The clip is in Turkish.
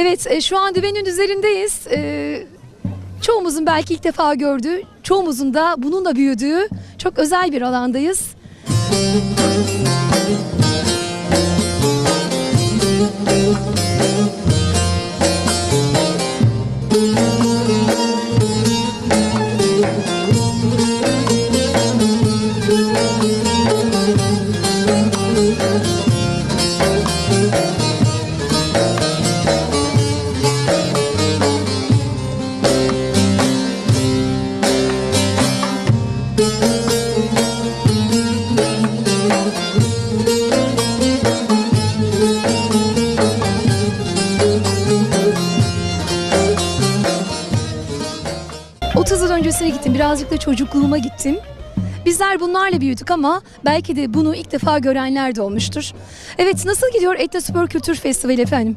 Evet, e, şu an düvenin üzerindeyiz. E, çoğumuzun belki ilk defa gördüğü, çoğumuzun da bununla büyüdüğü çok özel bir alandayız. Evet. 30 yıl öncesine gittim, birazcık da çocukluğuma gittim. Bizler bunlarla büyüdük ama belki de bunu ilk defa görenler de olmuştur. Evet, nasıl gidiyor Etno Spor Kültür Festivali efendim?